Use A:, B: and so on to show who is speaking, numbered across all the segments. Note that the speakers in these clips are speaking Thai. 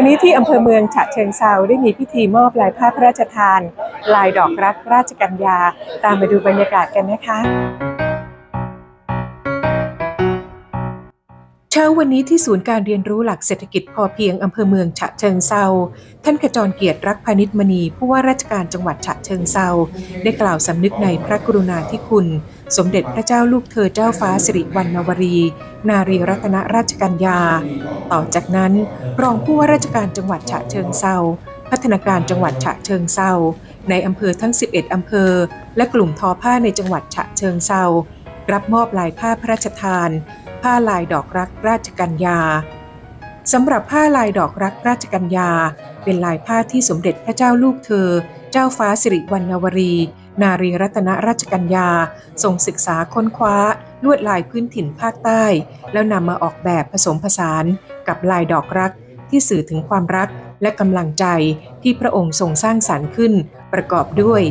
A: วันนี้ที่อำเภอเมืองฉะเชิงเซาได้มีพิธีมอบลายผ้าพระราชทาน ลายดอกรักราชกัญญา ตามไปดูบรรยากาศกันนะคะ ช้าวันนี้ที่ศูนย์การเรียนรู้หลักเศรษฐกิจพอเพียงอำเภอเมืองฉะเชิงเซาท่านขจรเกียรติรักพานิชมณีผู้ว่าราชการจังหวัดฉะเชิงเซาได้กล่าวสำนึกในพระกรุณาธิคุณ สมเด็จพระเจ้าลูกเธอเจ้าฟ้าสิริวัณณวรี นารีรัตนราชกัญญา ต่อจากนั้น รองผู้ว่าราชการจังหวัดฉะเชิงเซาพัฒนาการจังหวัดฉะเชิงเซาในอำเภอทั้ง 11 อำเภอ และกลุ่มทอผ้าในจังหวัดฉะเชิงเซารับมอบลายผ้าพระราชทาน ผ้าลายดอกรักราชกัญญาสำหรับผ้าลายดอกรักราชกัญญา เป็นลายผ้าที่สมเด็จพระเจ้าลูกเธอ เจ้าฟ้าสิริวัณณวรี นารีรัตนราชกัญญาทรงศึกษาค้นคว้า ลวดลายพื้นถิ่นภาคใต้ แล้วนำมาออกแบบผสมผสาน กับลายดอกรักที่สื่อถึงความรักและกำลังใจที่พระองค์ทรงสร้างสรรค์ขึ้น ประกอบด้วย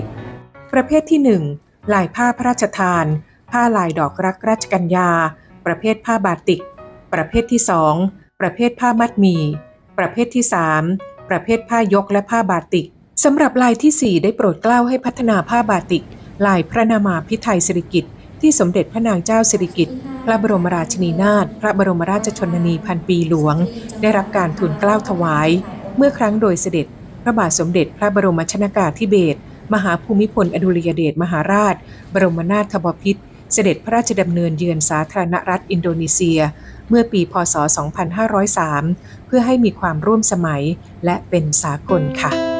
A: ประเภทที่ 1 ลายผ้าพระราชทาน ผ้าลายดอกรักราชกัญญา ประเภทผ้าบาติก ประเภทที่ 2 ประเภทผ้ามัดหมี่ ประเภทที่ 3 ประเภทผ้ายกและผ้าบาติกสำหรับลายที่ 4 ได้โปรดเกล้าให้พัฒนาผ้าบาติก ลายพระนามาพิไทยสิริกิติ์ที่สมเด็จพระนางเจ้าสิริกิติ์พระบรมราชินีนาถพระบรมราชชนนีพันปีหลวง ได้รับการทูลเกล้าถวาย เมื่อครั้งโดยเสด็จ พระบาทสมเด็จพระบรมชนากาธิเบศรมหาภูมิพลอดุลยเดชมหาราช บรมนาถบพิตร เสด็จพระราชดำเนินเยือนสาธารณรัฐอินโดนีเซีย เมื่อปีพศ 2503 เพื่อให้มีความร่วมสมัยและเป็นสากลค่ะ